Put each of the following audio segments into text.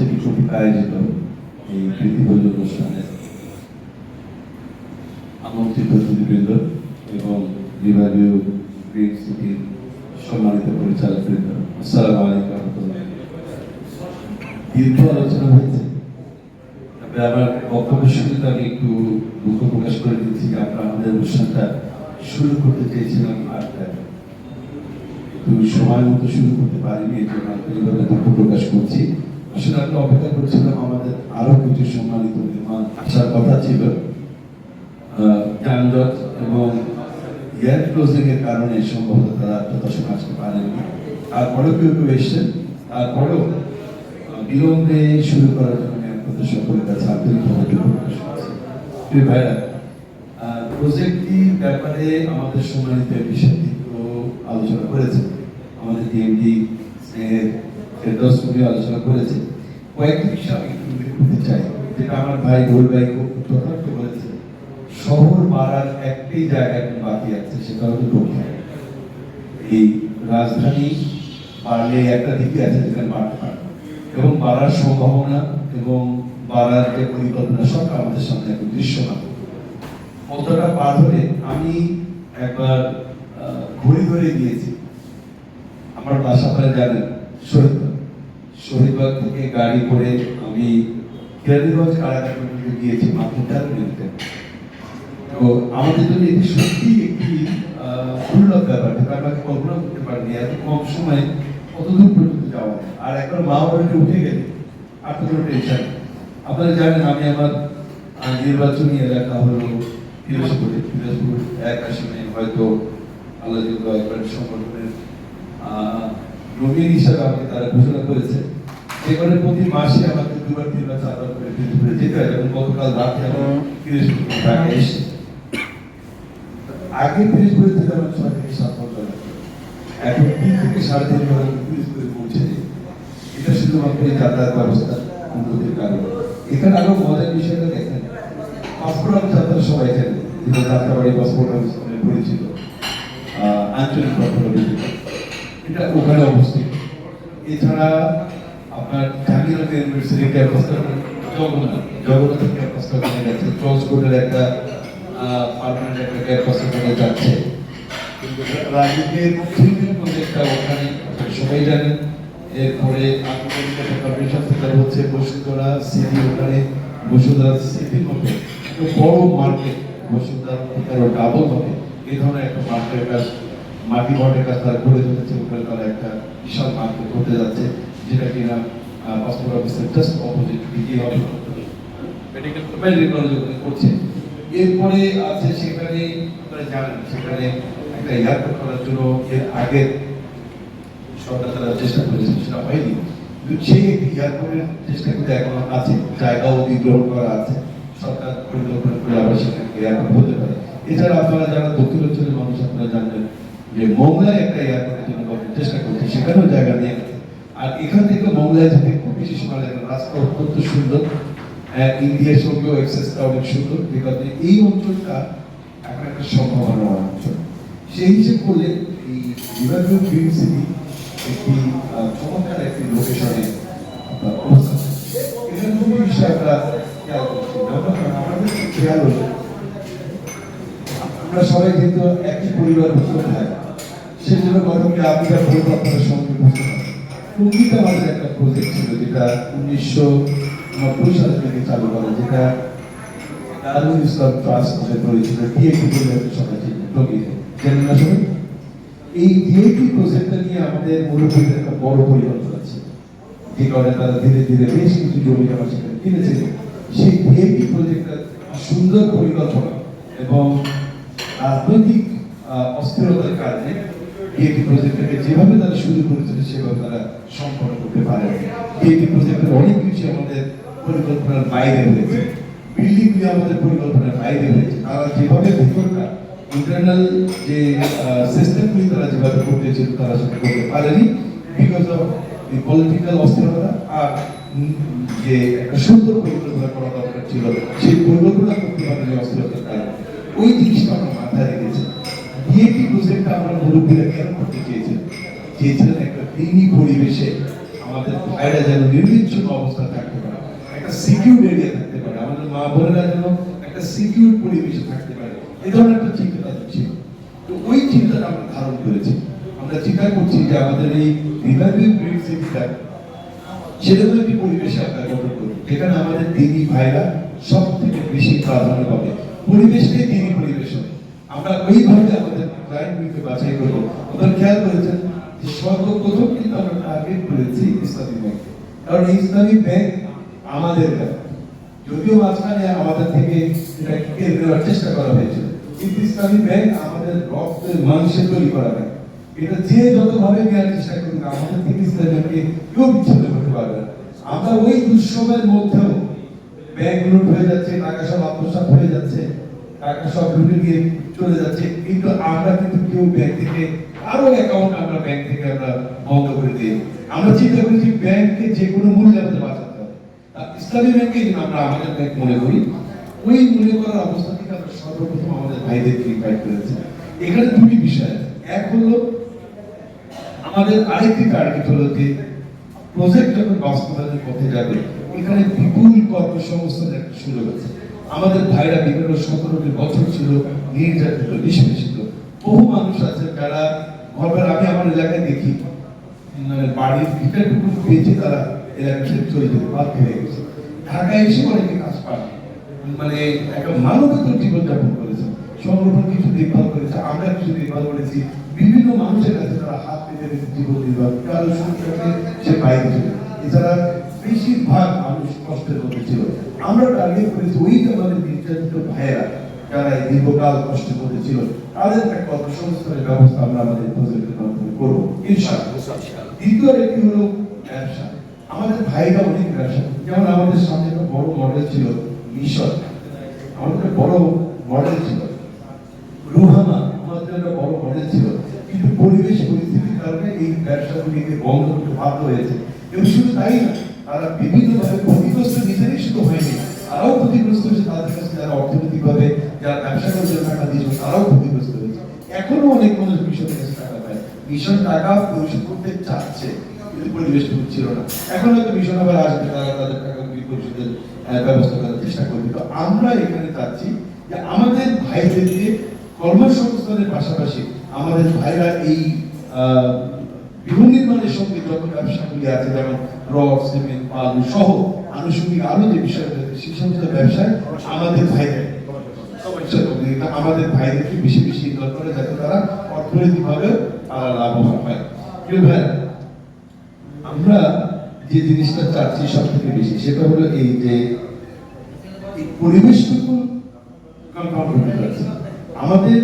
সেটি কর্তৃক আয়োজিত এই কৃতিভোজ অনুষ্ঠানে আমন্ত্রিত অতিথিবৃন্দ এবং বিভাগীয় গ্রিন সিটির সম্মানিত পরিচালক আসসালামু আলাইকুম রহমতুল্লাহ। দীর্ঘ আলোচনা হয়েছে, তবে আমার বক্তব্য শুরুতে আমি একটু দুঃখ প্রকাশ করে দিচ্ছি যে আমরা আমাদের অনুষ্ঠানটা শুরু করতে চেয়েছিলাম আটটায়। তো সময় মতো শুরু করতে পারিনি এই জন্য দুঃখ প্রকাশ করছি। আসলে আমরা অপেক্ষা করছিলাম আমাদের আরও কিছু সম্মানিত মেহমান আসার কথা ছিল। যানজট এবং এয়ার ক্লোজিং এর কারণে সম্ভবত তারা আটটা দশক আসতে পারেনি। তারপরেও কেউ কেউ এসছেন। তারপরেও বিলম্বে শুরু করার জন্য আমি আপনাদের সকলের কাছে আন্তরিকভাবে ভাইরা প্রজেক্টটির ব্যাপারে আমাদের সম্মানিত বিষয়টিও আলোচনা করেছে আমাদের ডিএমডি স্নেহের ফেরদৌস কবি আলোচনা করেছে। কয়েকটি বিষয় আমি একটু উল্লেখ চাই, যেটা আমার ভাই রোল ভাই যথার্থ বলেছে। শহর বাড়ার একটাই জায়গা এখন বাকি আছে সেটা হলো দক্ষিণ এই রাজধানী বাড়লে একটা দিকে আছে যেখানে বাড়তে এবং বাড়ার সম্ভাবনা এবং বাড়ার যে পরিকল্পনা, সব আমাদের সামনে এখন দৃশ্যমান। পদ্মাটা পার হলে আমি একবার ঘড়ি ধরে গিয়েছি। আমার বাসা আপনারা জানেন শহীদবাগ শহীদবাগ থেকে গাড়ি করে আমি কেরানীগঞ্জ কারাগার গিয়েছি মাত্র তেরো তো আমাদের জন্য এটি সত্যি একটি দুর্লভ ব্যাপার। যেটা আমরা কল্পনা করতে পারিনি, এত কম সময়ে কত দূর পর্যন্ত যাওয়া আর একবার মা বাড়িতে উঠে গেলে, আর তো কোনো টেনশন আপনারা জানেন, আমি আমার নির্বাচনী এলাকা হলো পিরোজপুরে পিরোজপুর এক আসনে হয়তো আল্লাহ করেন সংগঠনের নবীন হিসাবে আমাকে তারা ঘোষণা করেছে সেখানে প্রতি মাসে আমাকে দুবার তিনবার চারবার করে পিরোজপুরে যেতে হয় এবং গতকাল রাতে আমি পিরোজপুর ঢাকা এসেছি। আগে পিরোজপুরে যেতে আমার ছয় থেকে সাত ঘণ্টা লাগতো এখন তিন থেকে সাড়ে তিন ঘণ্টা আমি পিরোজপুরে পৌঁছে এটা শুধুমাত্র এই যাতায়াত ব্যবস্থা উন্নতির কারণে। এখানে আরও মজার বিষয়টা দেখেন পাসপোর্ট আপনারা সবাই জানেন যেটা যাত্রাবাড়ি পাসপোর্ট অফিস পরিচিত আঞ্চলিক পাসপোর্ট অফিস এটা ওখানে অবস্থিত এছাড়া আপনার জাহাঙ্গীরনগর ইউনিভার্সিটি ক্যাম্পাসটা জগন্নাথ জগন্নাথ ক্যাম্পাসটা ওখানে একটা একটা যাচ্ছে। ওখানে হচ্ছে বসুন্ধরা ওখানে একটা বড় মার্কেট বসুন্ধরা ডাবল হবে। এই ধরনের একটা মার্কেট মাটি বটের কাজ তারা করে চলেছে ওখানে তারা একটা বিশাল মার্কেট করতে যাচ্ছে যেটা কিনা পাসপোর্ট অফিসের জাস্ট অপোজিট দিকে মেডিকেল করছে এরপরে আছে সেখানে আপনারা জানেন সেখানে একটা এয়ারপোর্ট করার জন্য এর আগে সরকার তারা চেষ্টা করেছে সেটা হয়নি। সেই এয়ারপোর্টের চেষ্টা কিন্তু এখন আছে জায়গা অধিগ্রহণ করা আছে। সরকার পরিকল্পনা করে আবার সেখানে এয়ারপোর্ট হতে পারে। এছাড়া আপনারা যারা দক্ষিণ অঞ্চলের মানুষ আপনারা জানবেন যে মোংলায় একটা এয়ারপোর্টের জন্য চেষ্টা করছে সেখানেও জায়গা গেছে আর এখান থেকে মোংলায় যেতে খুব বেশি সময় লাগে রাস্তা অত্যন্ত সুন্দর। আহ, ইন্ডিয়ার সঙ্গেও এক্সেসটা অনেক সুন্দর বিকজ এই অঞ্চলটা এখন একটা সম্ভাবনা অঞ্চল। সেই হিসেব করলে এই বিভাগীয় গ্রিন সিটি একটি চমৎকার একটি লোকেশনে আমরা খেয়াল আমরা সবাই কিন্তু একই পরিবার ভিতরে থাকি সেই জন্য গতকালকে আফ্রিকার পরিকল্পনার সঙ্গে বুঝতে পারি আমাদের একটা প্রজেক্ট ছিল যেটা উনিশশো নব্বই সাল থেকে চালু করা, যেটা দারুল ইসলাম ট্রাস্ট নামে পরিচিত ডিএপি বলে সবাই টঙ্গিতে জানেন না সবাই? এই ডিএপি প্রজেক্টটা নিয়ে আমাদের মুরব্বীদের একটা বড় পরিকল্পনা ছিল। যে কারণে তারা ধীরে ধীরে বেশ কিছু জমি জমা সেখানে কিনেছে। সেই ডিএপি প্রজেক্টটা সুন্দর পরিকল্পনা এবং রাজনৈতিক অস্থিরতার কারণে ডিএপি প্রজেক্টটাকে যেভাবে তারা শুরু করেছিল সেভাবে তারা সম্পন্ন করতে পারে। ডিএপি প্রজেক্টের অনেক কিছু আমাদের পরিকল্পনার বাইরে হয়েছে বিল্ডিং গুলি আমাদের পরিকল্পনার বাইরে হয়েছে তারা যেভাবে ভেতরকার ইন্টারনাল যে সিস্টেমগুলি তারা যেভাবে করতে ছিল তারা সেটা করতে পারেনি বিকজ অফ পলিটিক্যাল অস্থিরতা আর যে সুন্দর পরিকল্পনা করা দরকার ছিল, সেই পরিকল্পনা করতে পারেনি অস্থিরতার কারণে। ওই জিনিসটা আমরা মাথায় রেখেছি। ডিএপি প্রজেক্টটা আমরা মুরব্বীরা কেন করতে চেয়েছিলাম চেয়েছিলেন একটা দিনই পরিবেশে আমাদের ভাইরা যেন নির্বিচ্ছিন্ন অবস্থা থাকতে পারে, একটা সিকিউর এরিয়া থাকতে পারে, আমাদের মা বোনেরা যেন একটা সিকিউর পরিবেশে থাকতে পারে এই ধরনের একটা চিন্তা ছিল। তো ওই চিন্তাটা আমরা ধারণ করেছি। আমরা চিন্তা করছি যে আমাদের এই রিভাইভিং ব্রিড সিটিটা সেরকম একটি পরিবেশে আমরা গঠন করি যেখানে আমাদের দিদি ভাইরা সব থেকে বেশি প্রাধান্য পাবে। পরিবেশকে হবে আমরা ওইভাবে আমাদের ক্লায়েন্টগুলিকে বাছাই করব আপনারা খেয়াল করেছেন যে সর্বপ্রথম কিন্তু আমরা টার্গেট করেছি ইসলামী ব্যাংক। কারণ ইসলামী ব্যাংক আমাদের যদিও মাঝখানে আমাদের থেকে এটা কেড়ে নেওয়ার চেষ্টা করা হয়েছিল, কিন্তু ইসলামী ব্যাংক আমাদের রক্তের মাংসে তৈরি করা ব্যাংক। এটা যে যতভাবে নেওয়ার চেষ্টা করুক, আমাদের থেকে ইসলামী ব্যাংকে কেউ বিচ্ছিন্ন করতে পারবে না। আমরা ওই দুঃসময়ের মধ্যেও ব্যাংক লুট হয়ে যাচ্ছে, টাকা সব আত্মসাৎ হয়ে যাচ্ছে। টাকা সব লুটে গিয়ে চলে যাচ্ছে, কিন্তু আমরা কিন্তু কেউ ব্যাংক থেকে, আরও অ্যাকাউন্ট আমরা ব্যাংক থেকে আমরা বন্ধ করে দিই। আমরা চিন্তা করেছি ব্যাংকে যে কোনো মূল্যে আমাদের বাঁচাতে হবে। ইসলামী ব্যাংকে আমরা আমাদের ব্যাংক মনে করি, ওই মনে করার অবস্থা থেকে আমরা সর্বপ্রথম আমাদের ভাইদেরকে ইনভাইট করেছি। এখানে দুটি বিষয় এক হলো, আমাদের আরেকটি টার্গেট হলো যে প্রজেক্ট যখন বাস্তবায়নের পথে যাবে, এখানে বিপুল কর্মসংস্থানের একটা সুযোগ আছে। আমাদের ভাইরা বিগত সতেরোটি বছর ছিল নির্যাতিত নিষ্পেষিত বহু মানুষ আছে যারা ঘরের আমি আমার এলাকায় দেখি মানে বাড়ির ভিতরটুকু বেঁচে তারা এলাকা ছেড়ে চলে যেতে বাধ্য হয়ে গেছে ঢাকায় এসে অনেকে কাজ পায় মানে একটা মানবতার জীবনযাপন করেছে সংগঠন কিছু দেখভাল করেছে আমরা কিছু দেখভাল করেছি বিভিন্ন মানুষের কাছে তারা হাত পেতে জীবন নির্বাহ কারও সংসারে সে বাইরে এছাড়া বেশিরভাগ মানুষ কষ্টের মধ্যে ছিল। আমরা টার্গেট করেছি ওই আমাদের নির্যাতিত ভাইয়েরা। যারা এই দীর্ঘকাল কষ্টের মধ্যে ছিল তাদের একটা কর্মসংস্থানের ব্যবস্থা আমরা আমাদের প্রজেক্টের মাধ্যমে করব। ইনশাআল্লাহ। দ্বিতীয় একটি হলো ব্যবসা। আমাদের ভাইরা অনেক ব্যবসা যেমন আমাদের সামনে একটা বড় মডেল ছিল মিশর। আমাদের বড় মডেল ছিল। রুহামা আমাদের একটা বড় মডেল ছিল। কিন্তু পরিবেশ পরিস্থিতির কারণে এই ব্যবসাগুলিকে বন্ধ করতে বাধ্য হয়েছে। এবং শুধু তাই না তারা বিভিন্নভাবে ক্ষতিগ্রস্ত নিজেরই শুধু হয়নি তারাও ক্ষতিগ্রস্ত হয়েছে তাদের কাছে যারা অর্থনৈতিকভাবে যারা ব্যবসা টাকা দিয়েছে তারাও ক্ষতিগ্রস্ত হয়েছে এখনও অনেক মানুষ কাছে টাকা পায়। মিশন টাকা পরিশোধ করতে চাচ্ছে, কিন্তু পরিবেশ না। এখন হয়তো আবার আসবে তারা তাদের টাকাগুলি পরিশোধের ব্যবস্থা করার চেষ্টা করবে। তো আমরা এখানে চাচ্ছি যে আমাদের ভাইদেরকে কর্মসংস্থানের পাশাপাশি আমাদের ভাইরা এই গৃহ নির্মাণের সঙ্গে যত ব্যবসাগুলি আছে, যেমন রড, সিমেন্ট বালু সহ আনুষঙ্গিক আরও যে বিষয়গুলো সেই সমস্ত ব্যবসায় আমাদের ভাইদের আমাদের ভাইদেরকে বেশি বেশি ইনভলভ করে যাতে তারা অর্থনৈতিকভাবে তারা লাভবান হয়। প্রিয় ভাই আমরা যে জিনিসটা চাচ্ছি সব থেকে বেশি, সেটা হলো এই যে পরিবেশটুকু কনফার্ম করতে পারছি আমাদের,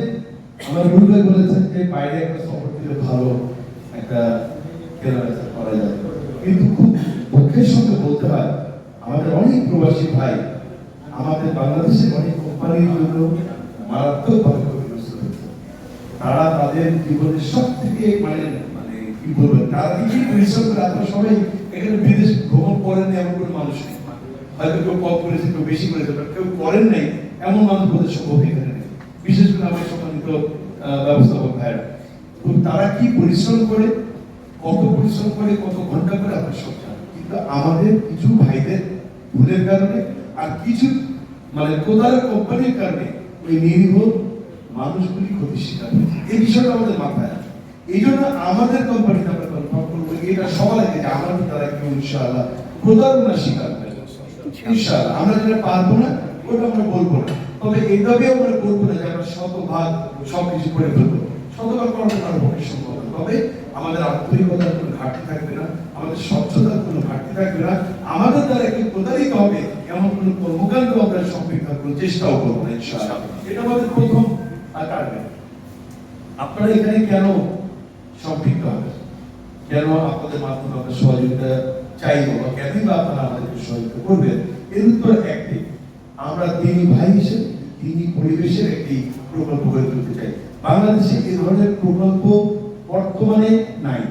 আমার রুল ভাই বলেছেন যে বাইরে একটা সফর দিলে ভালো একটা কেনাবেচা করা যায়। কিন্তু খুব দুঃখের সঙ্গে বলতে হয়, আমাদের অনেক প্রবাসী ভাই আমাদের বাংলাদেশের অনেক কোম্পানির জন্য মারাত্মকভাবে ক্ষতিগ্রস্ত হয়েছে। তারা তাদের জীবনের সব থেকে মানে মানে কি বলব, তারা কি পরিশ্রম করে সবাই এখানে বিদেশ ভ্রমণ করেন এমন কোনো মানুষ নেই। হয়তো কেউ কম করেছে, কেউ বেশি করেছে কেউ করেন নাই এমন মানুষ বোধহয় সম্ভব এখানে নেই। বিশেষ করে আমার সম্মানিত ব্যবস্থাপক ভাইরা তো তারা কি পরিশ্রম করে, কত পরিশ্রম করে, কত ঘণ্টা করে, আপনার সব জানেন। কিন্তু আমাদের কিছু ভাইদের ভুলের কারণে আর কিছু মানে প্রধান কোম্পানির কারণে ওই নিরীহ মানুষগুলি ক্ষতির শিকার এই বিষয়টা আমাদের মাথায় আছে। এই জন্য আমাদের কোম্পানিতে আমরা কনফার্ম করব এটা সবার আগে যে আমাদের দ্বারা কেউ ইনশাআল্লাহ প্রতারণার শিকার ইনশাআল্লাহ। আমরা যেটা পারব না আমরা বলব না। তবে আমরা না যে আমরা শতভাগ সবকিছু করে ফেলব। শতভাগ করাটা কারও পক্ষে সম্ভব তবে আমাদের আন্তরিকতার কোনো ঘাটতি থাকবে না, আমাদের স্বচ্ছতার কোনো ঘাটতি থাকবে না। আমাদের দ্বারা কেউ প্রতারিত হবে এমন কোনো কর্মকাণ্ড আমরা সম্পৃক্ত কোনো চেষ্টাও করব না, ইনশাআল্লাহ। এটা আমাদের প্রথম টার্গেট আপনারা এখানে কেন সম্পৃক্ত হবে কেন আপনাদের মাধ্যমে আমরা সহযোগিতা চাইব বা কেনই বা আপনারা আমাদেরকে সহযোগিতা করবেন? এর উত্তর একটি, আমরা তিনি ভাই হিসেবে, তিনি পরিবেশের একটি প্রকল্প গড়ে তুলতে চাই। বাংলাদেশে এই ধরনের প্রকল্প বর্তমানে নাই।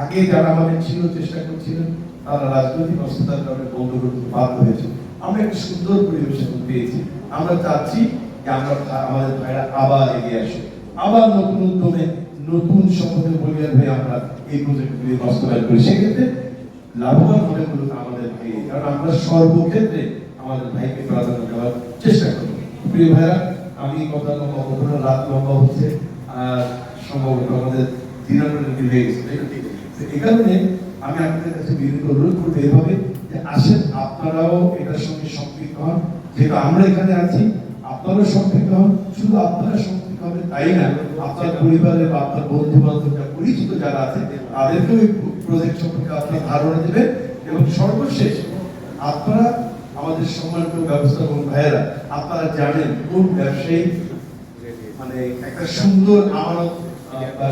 আগে যারা আমাদের ছিল, চেষ্টা করছিলেন, তারা রাজনৈতিক অস্থিরতার কারণে বন্ধ করতে বাধ্য হয়েছে। আমরা একটি সুন্দর পরিবেশ পেয়েছি। আমরা চাচ্ছি আমাদের ভাইরা আবার এগিয়ে আসে। আবার নতুন উদ্যমে নতুন সম্পদে বলিয়ার হয়ে আমরা এই প্রজেক্টগুলি বাস্তবায়ন করি। সেক্ষেত্রে লাভবান হবে মূলত আমাদের ভাই কারণ আমরা সর্বক্ষেত্রে আমাদের ভাইকে প্রাধান্য দেওয়ার চেষ্টা করব প্রিয় ভাইরা আমি কথা লম্বা করব না, রাত লম্বা হচ্ছে আর সম্ভবত আমাদের দিনানুর হয়ে গেছে এই কারণে আমি আপনাদের কাছে বিনীত অনুরোধ করব এভাবে যে আসেন আপনারাও এটার সঙ্গে সম্পৃক্ত হন। যেহেতু আমরা এখানে আছি আপনারাও সম্পৃক্ত হন শুধু আপনারা সম্পৃক্ত হবেন তাই না? আপনার পরিবারের বা আপনার বন্ধু বান্ধব পরিচিত যারা আছে, তাদেরকেও এই প্রজেক্ট সম্পর্কে আপনার ধারণা দেবেন। এবং সর্বশেষ, আপনারা আমাদের সম্মানিত ব্যবস্থাপক ভাইয়েরা, আপনারা জানেন কোন ব্যবসায়ী মানে একটা সুন্দর আমানত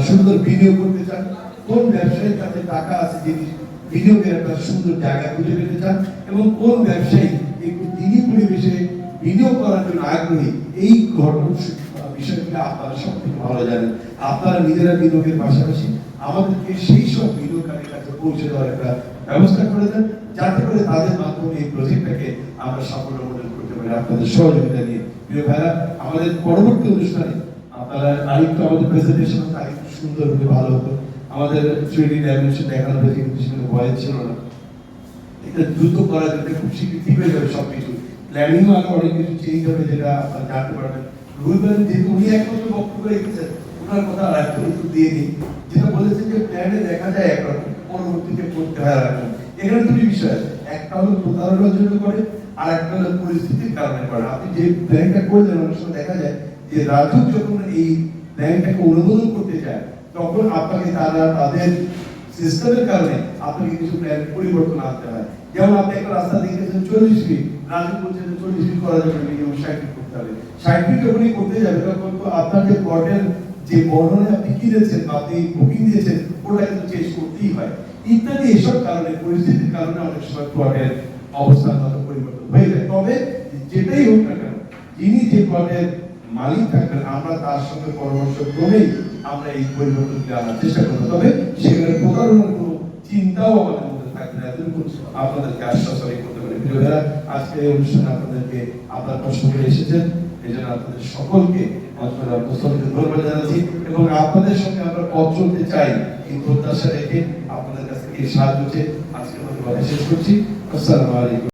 সুন্দর বিনিয়োগ করতে চান, কোন ব্যবসায়ীর কাছে টাকা আছে, যিনি বিনিয়োগের একটা সুন্দর জায়গা খুঁজে পেতে চান, এবং কোন ব্যবসায়ী বিনিয়োগ করার জন্য আগ্রহী, এই ঘটনা বিষয়গুলো আপনারা সব থেকে ভালো জানেন। আপনারা নিজেরা বিনিয়োগের পাশাপাশি আমাদেরকে সেই সব বিনিয়োগকারীর কাছে পৌঁছে দেওয়ার একটা ব্যবস্থা করে দেন, যাতে করে তাদের মাধ্যমে এই প্রজেক্টটাকে আমরা সাফল্য মডেল করতে পারি। আপনাদের সহযোগিতা নিয়ে। প্রিয় ভাইরা, আমাদের পরবর্তী অনুষ্ঠানে আপনারা আরেকটু আমাদের প্রেজেন্টেশন আরেকটু সুন্দর হলে ভালো হতো। আমাদের থ্রিডি ডাইমেনশন দেখানো হয়েছে কিন্তু সেখানে ভয় ছিল না, এটা দ্রুত করা যাবে খুব পেয়ে যাবে সবকিছু প্ল্যানিংও আরও অনেক কিছু চেঞ্জ হবে যেটা আপনারা জানতে পারবেন। রুলবেন যেহেতু উনি একমাত্র বক্তব্য রেখেছেন, ওনার কথা আর একটা উত্তর দিয়ে দিই। যেটা বলেছেন যে প্ল্যানে দেখা যায় একরকম, পরবর্তীতে করতে হয় আর এখানে দুটি বিষয় আছে। একটা হলো প্রতারণার জন্য করে আর একটা হলো পরিস্থিতির কারণে করে। আপনি যে প্ল্যানটা করলেন, অনেক সময় দেখা যায় যে রাজুক যখন এই প্ল্যানটাকে অনুমোদন করতে চায়, তখন আপনাকে তারা তাদের সিস্টেমের কারণে আপনাকে কিছু প্ল্যান পরিবর্তন আনতে হয়। যেমন আপনি একটা রাস্তা দেখেছেন চল্লিশ ফিট রাজু বলছেন চল্লিশ ফিট করা যাবে মিনিমাম ষাট ফিট করতে হবে। ষাট ফিট যখনই করতে যাবে, তখন তো আপনার যে প্লটের যে বর্ণনে আপনি কিনেছেন বা আপনি বুকিং দিয়েছেন, ওটা কিন্তু চেঞ্জ করতেই হয়। ইত্যাদি এসব কারণে, পরিস্থিতির কারণে অনেক সময় প্লটের অবস্থানগত পরিবর্তন হয়ে যায়। তবে যেটাই হোক না কেন, যিনি যে প্লটের মালিক থাকবেন আমরা তার সঙ্গে পরামর্শ ক্রমেই আমরা এই পরিবর্তনকে আনার চেষ্টা করব। তবে সেখানে প্রতারণার কোনো চিন্তাও আমাদের মধ্যে থাকবে না। এতটুকু আপনাদেরকে আশ্বাস আমি করতে পারি। প্রিয় ভাইরা, আজকে এই অনুষ্ঠানে আপনাদেরকে আপনার কষ্ট করে এসেছেন। এই জন্য আপনাদের সকলকে ধন্যবাদ জানাচ্ছি এবং আপনাদের সঙ্গে আমরা পথ চলতে চাই। এই প্রত্যাশা রেখে আপনাদের কাছ থেকে সাহায্য চেয়ে আজকে শেষ করছি। আসসালামু আলাইকুম।